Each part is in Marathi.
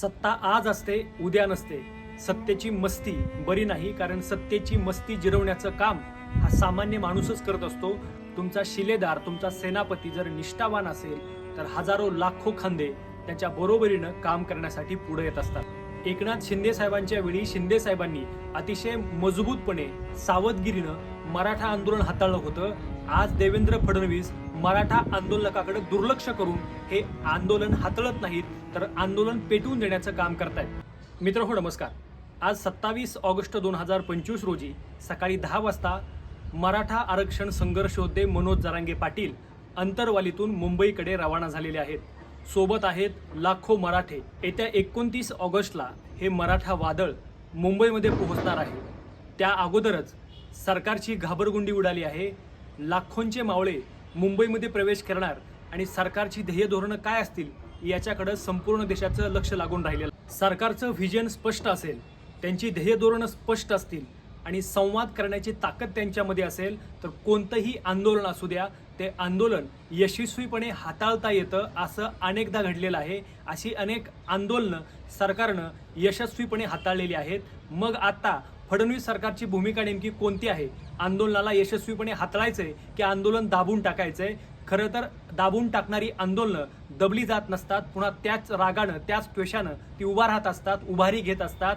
सत्ता आज असते उद्या नसते. सत्तेची मस्ती बरी नाही कारण सत्तेची मस्ती जिरवण्याचं काम हा सामान्य माणूसच करत असतो. तुमचा शिलेदार तुमचा सेनापती जर निष्ठावान असेल तर हजारो लाखो खांदे त्याच्या बरोबरीनं काम करण्यासाठी पुढे येत असतात. एकनाथ शिंदे साहेबांच्या वेळी शिंदे साहेबांनी अतिशय मजबूतपणे सावधगिरीनं मराठा आंदोलन हाताळलं होतं. आज देवेंद्र फडणवीस मराठा आंदोलकाकडे दुर्लक्ष करून हे आंदोलन हातळत नाहीत तर आंदोलन पेटवून देण्याचं काम करतायत. मित्र हो नमस्कार. आज सत्तावीस ऑगस्ट दोन हजार पंचवीस रोजी सकाळी दहा वाजता मराठा आरक्षण संघर्षोद्धे मनोज जरांगे पाटील अंतरवालीतून मुंबईकडे रवाना झालेले आहेत. सोबत आहेत लाखो मराठे. येत्या एकोणतीस ऑगस्टला हे मराठा वादळ मुंबईमध्ये पोहोचणार आहे. त्या अगोदरच सरकारची घाबरगुंडी उडाली आहे. लाखोंचे मावळे मुंबईमध्ये प्रवेश करणार आणि सरकारची ध्येय धोरणं काय असतील याच्याकडे संपूर्ण देशाचं लक्ष लागून राहिलेलं सरकारचं व्हिजन स्पष्ट असेल त्यांची ध्येय धोरणं स्पष्ट असतील आणि संवाद करण्याची ताकद त्यांच्यामध्ये असेल तर कोणतंही आंदोलन असू द्या ते आंदोलन यशस्वीपणे हाताळता येतं असं अनेकदा घडलेलं आहे. अशी अनेक आंदोलनं सरकारनं यशस्वीपणे हाताळलेली आहेत. मग आता फडणवीस सरकारची भूमिका नेमकी कोणती आहे? आंदोलनाला यशस्वीपणे हाताळायचंय की आंदोलन दाबून टाकायचंय? खरं तर दाबून टाकणारी आंदोलनं दबली जात नसतात पुन्हा त्याच रागानं त्याच त्वेषानं ती उभा राहत असतात उभारी घेत असतात.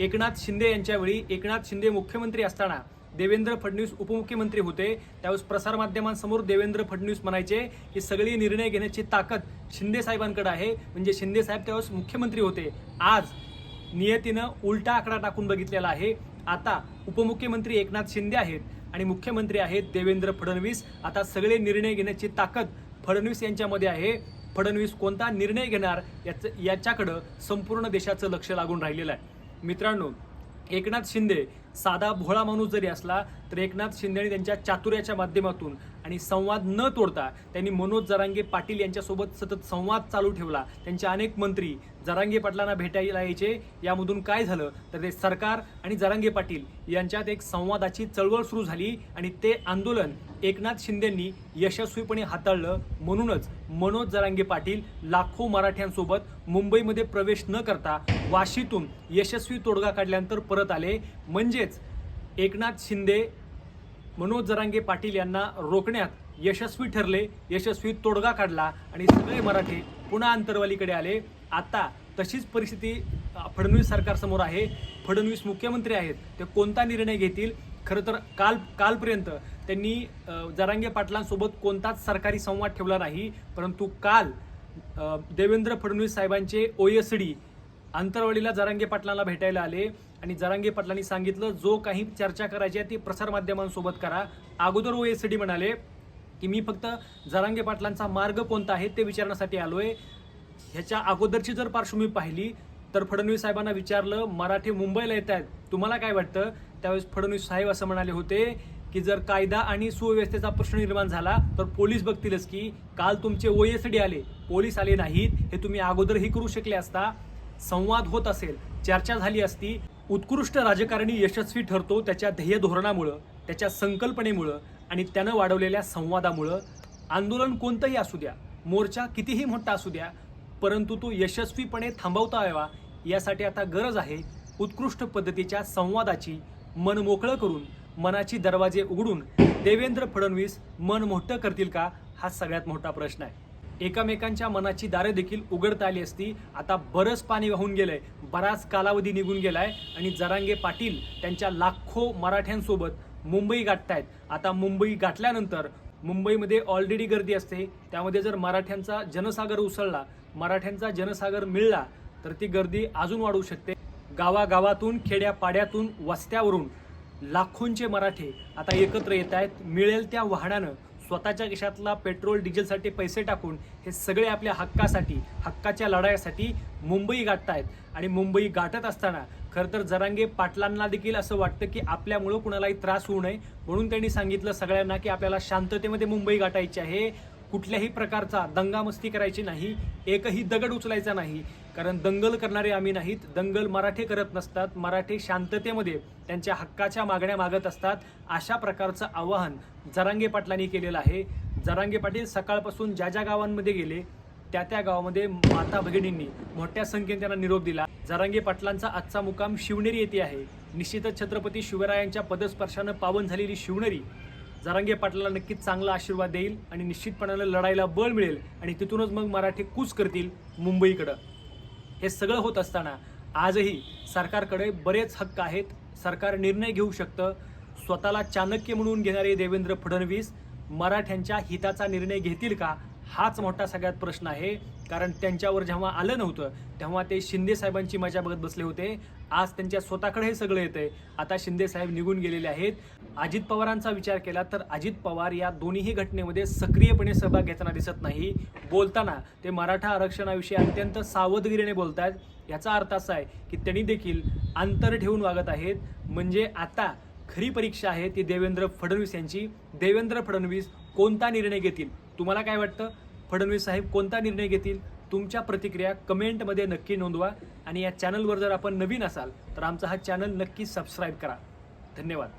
एकनाथ शिंदे यांच्यावेळी एकनाथ शिंदे मुख्यमंत्री असताना देवेंद्र फडणवीस उपमुख्यमंत्री होते. त्यावेळेस प्रसारमाध्यमांसमोर देवेंद्र फडणवीस म्हणायचे की सगळी निर्णय घेण्याची ताकद शिंदे साहेबांकडे आहे. म्हणजे शिंदे साहेब त्यावेळेस मुख्यमंत्री होते. आज नियतीनं उलटा आकडा टाकून बघितलेला आहे. आता उपमुख्यमंत्री एकनाथ शिंदे आहेत आणि मुख्यमंत्री आहेत देवेंद्र फडणवीस. आता सगळे निर्णय घेण्याची ताकद फडणवीस यांच्यामध्ये आहे. फडणवीस कोणता निर्णय घेणार याचं याच्याकडं संपूर्ण देशाचं लक्ष लागून राहिलेलं आहे. मित्रांनो एकनाथ शिंदे साधा भोळा माणूस जरी असला तर एकनाथ शिंदे आणि त्यांच्या चातुर्याच्या माध्यमातून आणि संवाद न तोडता त्यांनी मनोज जरांगे पाटील यांच्यासोबत सतत संवाद चालू ठेवला. त्यांचे अनेक मंत्री जरांगे पाटलांना भेटायला यायचे. यामधून काय झालं? तर ते सरकार आणि जरांगे पाटील यांच्यात एक संवादाची चळवळ सुरू झाली आणि ते आंदोलन एकनाथ शिंदेंनी यशस्वीपणे हाताळलं. म्हणूनच मनोज जरांगे पाटील लाखो मराठ्यांसोबत मुंबईमध्ये प्रवेश न करता वाशीतून यशस्वी तोडगा काढल्यानंतर परत आले. म्हणजेच एकनाथ शिंदे मनोज जरांगे पाटील यांना रोखण्यात यशस्वी ठरले. यशस्वी तोडगा काढला आणि सगळे मराठे पुन्हा अंतरवालीकडे आले. आता तशीच परिस्थिती फडणवीस सरकारसमोर आहे. फडणवीस मुख्यमंत्री आहेत. ते कोणता निर्णय घेतील? खरं तर काल कालपर्यंत त्यांनी जरांगे पाटलांसोबत कोणताच सरकारी संवाद ठेवला नाही. परंतु काल देवेंद्र फडणवीस साहेबांचे ओएसडी अंतरवाडीला जरांगे पाटलांना भेटायला आले. आणि जरांगे पाटलांनी सांगितलं जो काही चर्चा करायची आहे ती प्रसारमाध्यमांसोबत करा. अगोदर ओएसडी म्हणाले की मी फक्त जरांगे पाटलांचा मार्ग कोणता आहे ते विचारण्यासाठी आलो आहे ह्याच्या अगोदरची जर पार्श्वभूमी पाहिली तर फडणवीस साहेबांना विचारलं मराठी मुंबईला येत आहेत तुम्हाला काय वाटतं? त्यावेळेस फडणवीस साहेब असं म्हणाले होते की जर कायदा आणि सुव्यवस्थेचा प्रश्न निर्माण झाला तर पोलीस बघतीलच की काल तुमचे ओएसडी आले. पोलीस आले नाहीत हे तुम्ही अगोदरही करू शकले असता. संवाद होत असेल चर्चा झाली असती उत्कृष्ट राजकारणी यशस्वी ठरतो त्याच्या ध्येय धोरणामुळं त्याच्या संकल्पनेमुळं आणि त्यानं वाढवलेल्या संवादामुळं. आंदोलन कोणतंही असू द्या मोर्चा कितीही मोठा असू द्या परंतु तो यशस्वीपणे थांबवता यावा यासाठी आता गरज आहे उत्कृष्ट पद्धतीच्या संवादाची मन मोकळं करून मनाची दरवाजे उघडून देवेंद्र फडणवीस मन मोठं करतील का हा सगळ्यात मोठा प्रश्न आहे. एकामेकांच्या मनाची दारे देखील उघडता आली असती. आता बरंच पाणी वाहून गेलंय. बराच कालावधी निघून गेलाय आणि जरांगे पाटील त्यांच्या लाखो मराठ्यांसोबत मुंबई गाठतायत. आता मुंबई गाठल्यानंतर मुंबईमध्ये ऑलरेडी गर्दी असते. त्यामध्ये जर मराठ्यांचा जनसागर उसळला मराठ्यांचा जनसागर मिळला तर ती गर्दी अजून वाढू शकते. गावागावातून खेड्यापाड्यातून वस्त्यावरून लाखोंचे मराठे आता एकत्र येत आहेत मिळेल त्या वाहनानं. स्वतःच्या खिशातला पेट्रोल डिझेलसाठी पैसे टाकून हे सगळे आपल्या हक्कासाठी हक्काच्या लढाईसाठी मुंबई गाठतायत. आणि मुंबई गाठत असताना खरं तर जरांगे पाटलांना देखील असं वाटतं की आपल्यामुळं कुणालाही त्रास होऊ नये म्हणून त्यांनी सांगितलं सगळ्यांना की आपल्याला शांततेमध्ये मुंबई गाठायची आहे. कुठल्याही प्रकारचा दंगामस्ती करायची नाही. एकही दगड उचलायचा नाही. कारण दंगल करणारे आम्ही नाहीत. दंगल मराठे करत नसतात. मराठे शांततेमध्ये त्यांच्या हक्काच्या मागण्या मागत असतात. अशा प्रकारचं आवाहन जरांगे पाटलांनी केलेलं आहे. जरांगे पाटील सकाळपासून ज्या ज्या गावांमध्ये गेले त्या त्या गावामध्ये माता भगिनींनी मोठ्या संख्येने त्यांना निरोप दिला. जरांगे पाटलांचा आजचा मुकाम शिवनेरी येथे आहे. निश्चितच छत्रपती शिवरायांच्या पदस्पर्शानं पावन झालेली शिवनेरी जरांगे पाटलाला नक्कीच चांगला आशीर्वाद देईल आणि निश्चितपणानं लढायला बळ मिळेल आणि तिथूनच मग मराठी कूच करतील मुंबईकडं. हे सगळं होत असताना आजही सरकारकडे बरेच हक्क आहेत. सरकार निर्णय घेऊ शकतं. स्वतःला चाणक्य म्हणून घेणारे देवेंद्र फडणवीस मराठ्यांच्या हिताचा निर्णय घेतील का? हाच मोठा सगळ्यात प्रश्न आहे. कारण त्यांच्यावर जेव्हा आलं नव्हतं तेव्हा ते शिंदे साहेबांची मजा बघत बसले होते. आज त्यांच्या स्वतःकडे हे सगळं येतंय. आता शिंदे साहेब निघून गेलेले आहेत. अजित पवारांचा विचार केला तर अजित पवार या दोन्हीही घटनेमध्ये सक्रियपणे सहभाग घेताना दिसत नाही. बोलताना ते मराठा आरक्षणाविषयी अत्यंत सावधगिरीने बोलतायत. याचा अर्थ असा आहे की त्यांनी देखील अंतर ठेवून वागत आहेत. म्हणजे आता खरी परीक्षा आहे ती देवेंद्र फडणवीस यांची. देवेंद्र फडणवीस कोणता निर्णय घेतील? तुम्हाला काय वाटतं? फडणवीस साहेब कोणता निर्णय घेतील? तुमच्या प्रतिक्रिया कमेंटमध्ये नक्की नोंदवा. आणि या चॅनलवर जर आपण नवीन असाल तर आमचा हा चॅनल नक्की सबस्क्राईब करा. धन्यवाद.